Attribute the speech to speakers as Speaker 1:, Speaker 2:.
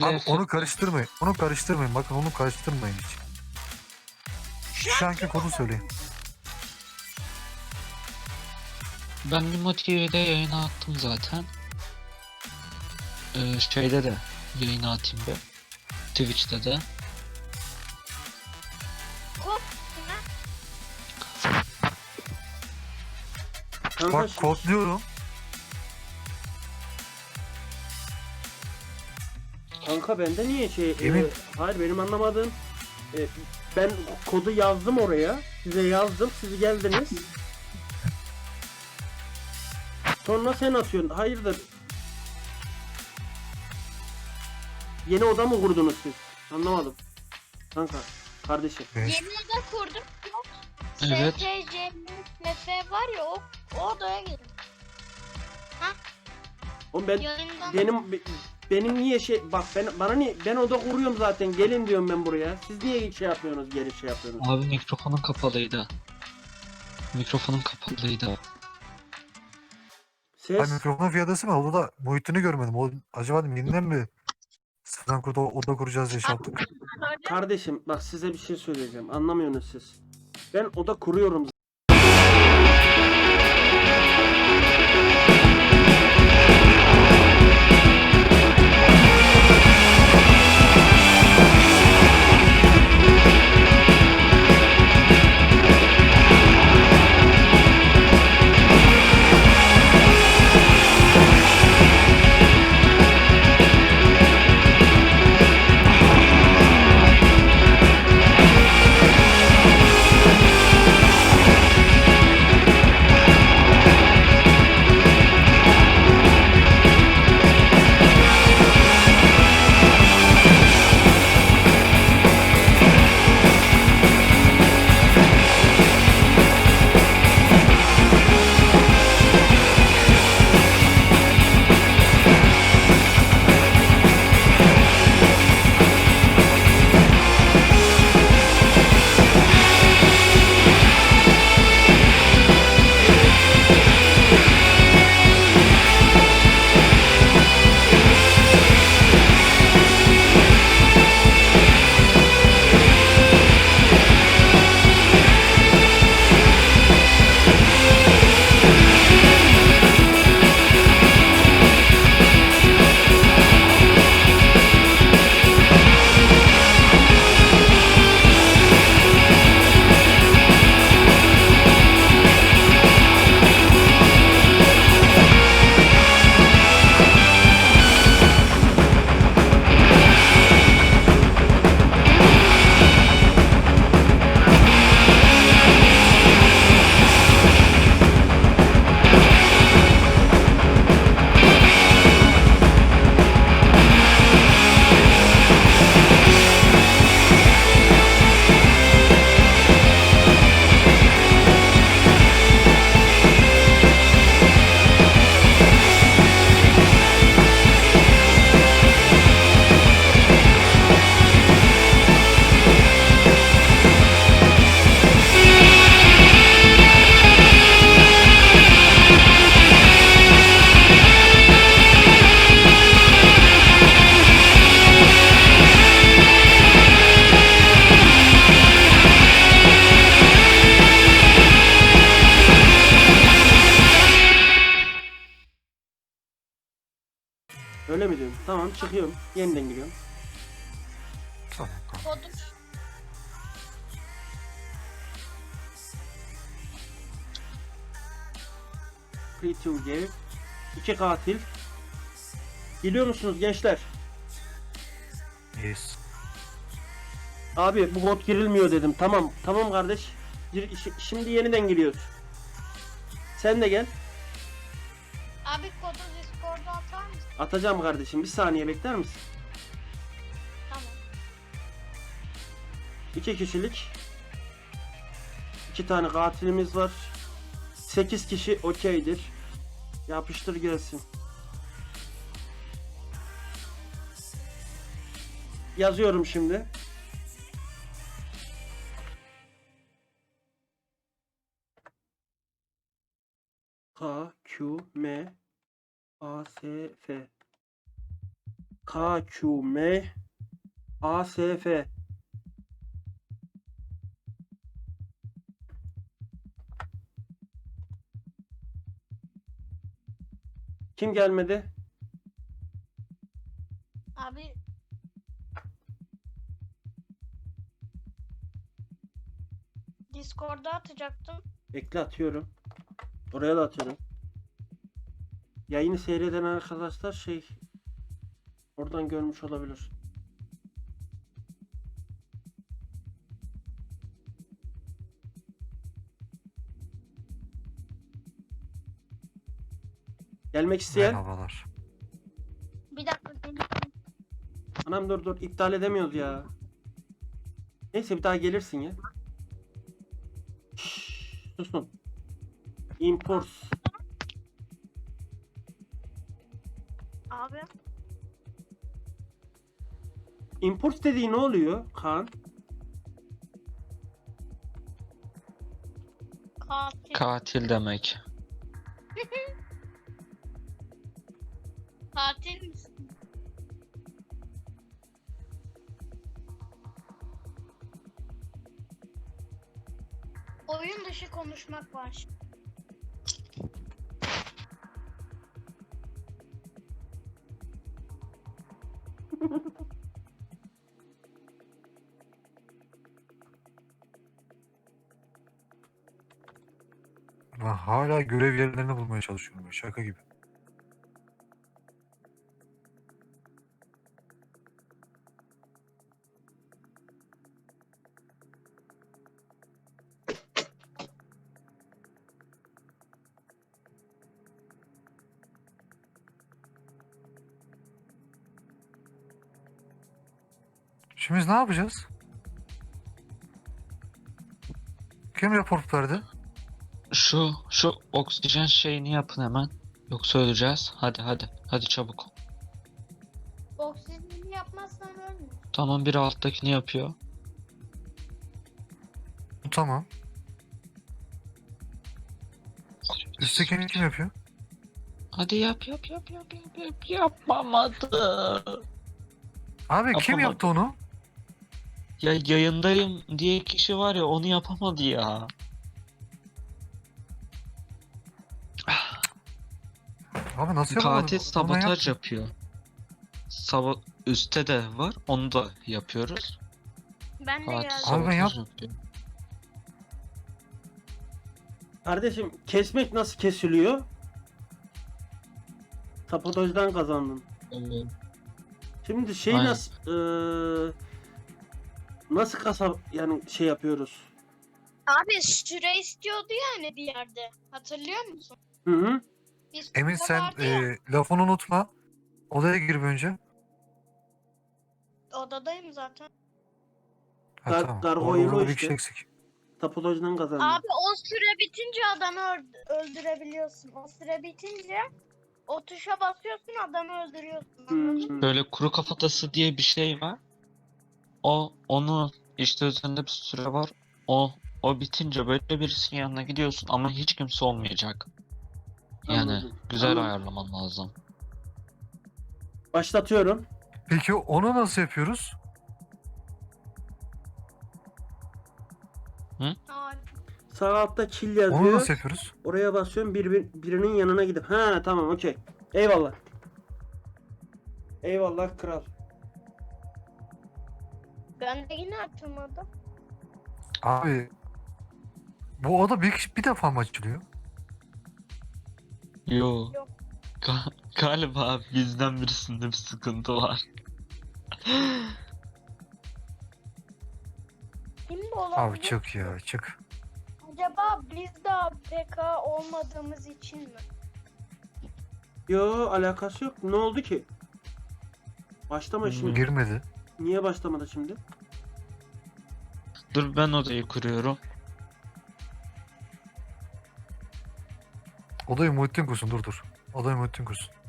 Speaker 1: Abi onu karıştırmayın. Onu karıştırmayın. Bakın onu karıştırmayın hiç. Şu anki kodu söyleyin.
Speaker 2: Ben bir motivede yayına attım zaten. Ee, şeyde de yayına atayım bir. Twitch'te de.
Speaker 3: Kod ne?
Speaker 1: Bak kodluyorum.
Speaker 4: Kanka bende niye şey...
Speaker 1: Emin.
Speaker 4: e, hayır benim anlamadığım... e, ben kodu yazdım oraya. Size yazdım. Siz geldiniz. Sonra sen atıyorsun. Hayırdır? Yeni oda mı kurdunuz siz? Anlamadım. Kanka, kardeşim.
Speaker 3: Yeni oda kurdum. Yok.
Speaker 2: Evet.
Speaker 3: STC, MF var ya o, o odaya girin.
Speaker 4: Oğlum ben
Speaker 3: Yayından
Speaker 4: benim be- benim niye şey bak ben bana niye ben oda kuruyorum zaten gelin diyorum ben buraya. Siz niye şey yapıyorsunuz geri şey yapıyorsunuz?
Speaker 2: Abi mikrofonun kapalıydı. Mikrofonun kapalıydı.
Speaker 1: Ay
Speaker 4: Ses
Speaker 1: mikrofonun fiyatası mı? O da boyutunu görmedim. O, acaba yeniden mi? Sıfırdan kurda oda kuracağız diye şey yaptık.
Speaker 4: kardeşim bak size bir şey söyleyeceğim. Anlamıyorsunuz siz. Ben oda kuruyorum Tamam çıkıyorum. Yeniden giriyorum.
Speaker 3: Kodum.
Speaker 4: Free to give. İki katil. Geliyor musunuz gençler?
Speaker 1: Yes.
Speaker 4: Abi bu kod girilmiyor dedim. Tamam. Tamam kardeş. Gir- şi- Şimdi yeniden giriyoruz. Sen de gel.
Speaker 3: Abi kodu atar mısın?
Speaker 4: Atacağım kardeşim. Bir saniye bekler misin?
Speaker 3: Tamam.
Speaker 4: İki kişilik. İki tane katilimiz var. Sekiz kişi okeydir. Yapıştır gelsin. Yazıyorum şimdi. K, Q, M, A, S, F. KQM ASF Kim gelmedi?
Speaker 3: Abi Discord'a atacaktım.
Speaker 4: Bekle atıyorum. Oraya da atıyorum. Yayını seyreden arkadaşlar şey oradan görmüş olabilir. Gelmek isteyen
Speaker 1: Merhabalar.
Speaker 3: Bir dakika.
Speaker 4: Anam dur dur iptal edemiyoruz ya. Neyse bir daha gelirsin ya. Şşş, susun. Imports.
Speaker 3: Abi
Speaker 4: Imports dediği ne oluyor Kaan?
Speaker 3: katil.
Speaker 2: Katil demek.
Speaker 3: katil misin? Oyun dışı konuşmak var.
Speaker 1: Hala görev yerlerini bulmaya çalışıyorum. Şaka gibi. Şimdi biz ne yapacağız? Kim rapor verdi?
Speaker 2: Şu şu oksijen şeyini yapın hemen. Yoksa öleceğiz. Hadi hadi. Hadi çabuk.
Speaker 3: Oksijeni yapmazsan ölmüyor.
Speaker 2: Tamam biri alttakini yapıyor.
Speaker 1: Tamam. Üsttekini kim yapıyor?
Speaker 2: Hadi yap yap yap yap yap yap. Yapamadı.
Speaker 1: Abi kim yaptı onu?
Speaker 2: Ya yayındayım diye kişi var ya onu yapamadı ya.
Speaker 1: Abi nasıl yapamadın?
Speaker 2: Katil sabotaj
Speaker 1: yap-
Speaker 2: yapıyor. Sabo üstte de var. Onu da yapıyoruz.
Speaker 3: Ben de
Speaker 2: Katil
Speaker 3: geldim.
Speaker 1: Abi ben yap-
Speaker 2: yapıyor.
Speaker 4: Kardeşim kesmek nasıl kesiliyor? Sabotajdan kazandın. Şimdi şey
Speaker 2: Aynen.
Speaker 4: nasıl eee, nasıl kasa yani şey yapıyoruz?
Speaker 3: Abi süre istiyordu yani bir yerde. Hatırlıyor musun?
Speaker 4: Hı hı.
Speaker 3: Biz
Speaker 1: Emin sen
Speaker 3: vardı ya,
Speaker 1: e, lafını unutma. Odaya gir bir önce.
Speaker 3: odadayım zaten.
Speaker 1: Ha,
Speaker 4: Gar-
Speaker 1: tamam.
Speaker 4: gargoyle
Speaker 1: Orada bir
Speaker 4: işte.
Speaker 1: kişi eksik.
Speaker 4: Sabotajdan kazandın.
Speaker 3: Abi o süre bitince adamı öld- öldürebiliyorsun. O süre bitince o tuşa basıyorsun adamı öldürüyorsun. Anladın mı?
Speaker 4: Hmm.
Speaker 2: Böyle kuru kafatası diye bir şey var. O onu işte üzerinde bir süre var. O o bitince böyle birisinin yanına gidiyorsun ama hiç kimse olmayacak. Yani
Speaker 4: Anladım.
Speaker 2: güzel
Speaker 4: Anladım.
Speaker 2: ayarlaman lazım.
Speaker 4: Başlatıyorum.
Speaker 1: Peki onu nasıl yapıyoruz?
Speaker 4: Sağ altta kill
Speaker 1: Onu
Speaker 4: yazıyor.
Speaker 1: nasıl yapıyoruz?
Speaker 4: Oraya basıyorum bir, bir- birinin yanına gidip. Ha tamam okey. Eyvallah. Eyvallah kral.
Speaker 3: Ben de yine atılmadım.
Speaker 1: Abi bu oda bir, kişi- bir defa mı açılıyor?
Speaker 2: Yo.
Speaker 3: Yok.
Speaker 2: Ga- galiba bizden birisinde bir sıkıntı var.
Speaker 3: Şimdi olabilir.
Speaker 1: Abi çık ya çık.
Speaker 3: Acaba biz de APK olmadığımız için mi?
Speaker 4: Yo alakası yok. Ne oldu ki? Başlama şimdi.
Speaker 1: Girmedi.
Speaker 4: Niye başlamadı şimdi?
Speaker 2: Dur ben odayı kuruyorum.
Speaker 1: Odayı Muhittin kursun dur dur. Odayı Muhittin kursun.